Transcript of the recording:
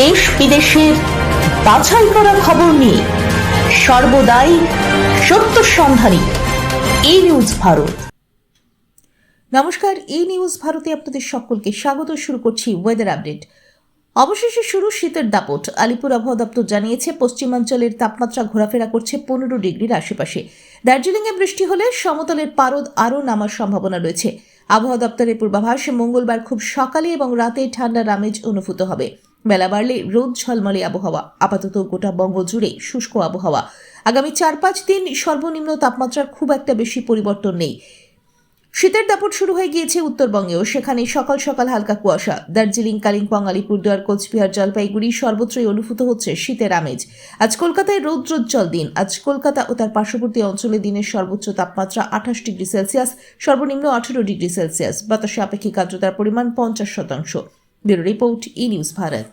দেশ বিদেশের বাছাই করা খবর নিয়ে সর্বদাই সত্য সন্ধানী এই নিউজ ভারত। নমস্কার এই নিউজ ভারতে আপনাদের সকলকে স্বাগত। শুরু করছি ওয়েদার আপডেট অবশেষে শুরু শীতের দাপট। আলিপুর আবহাওয়া দপ্তর জানিয়েছে, পশ্চিমাঞ্চলের তাপমাত্রা ঘোরাফেরা করছে পনেরো ডিগ্রির আশেপাশে। দার্জিলিংয়ে বৃষ্টি হলে সমতলের পারদ আরও নামার সম্ভাবনা রয়েছে। আবহাওয়া দপ্তরের পূর্বাভাস, মঙ্গলবার খুব সকালে এবং রাতে ঠান্ডার আমেজ অনুভূত হবে। বেলা বাড়লে রোদ ঝলমলে আবহাওয়া। আপাতত গোটা বঙ্গ জুড়ে শুষ্ক আবহাওয়া। আগামী চার পাঁচ দিন সর্বনিম্ন তাপমাত্রার খুব একটা বেশি পরিবর্তন নেই। শীতের দাপট শুরু হয়ে গিয়েছে উত্তরবঙ্গেও। সেখানে সকাল সকাল হালকা কুয়াশা। দার্জিলিং, কালিম্পং, আলিপুরদুয়ার, কোচবিহার, জলপাইগুড়ি সর্বত্রই অনুভূত হচ্ছে শীতের আমেজ। আজ কলকাতায় রৌদ্রোজ্জ্বল দিন। আজ কলকাতা ও তার পার্শ্ববর্তী অঞ্চলে দিনের সর্বোচ্চ তাপমাত্রা আঠাশ ডিগ্রি সেলসিয়াস, সর্বনিম্ন আঠেরো ডিগ্রি সেলসিয়াস। বাতাসে আপেক্ষিক আর্দ্রতার পরিমাণ পঞ্চাশ শতাংশ। Bureau report E news Bharat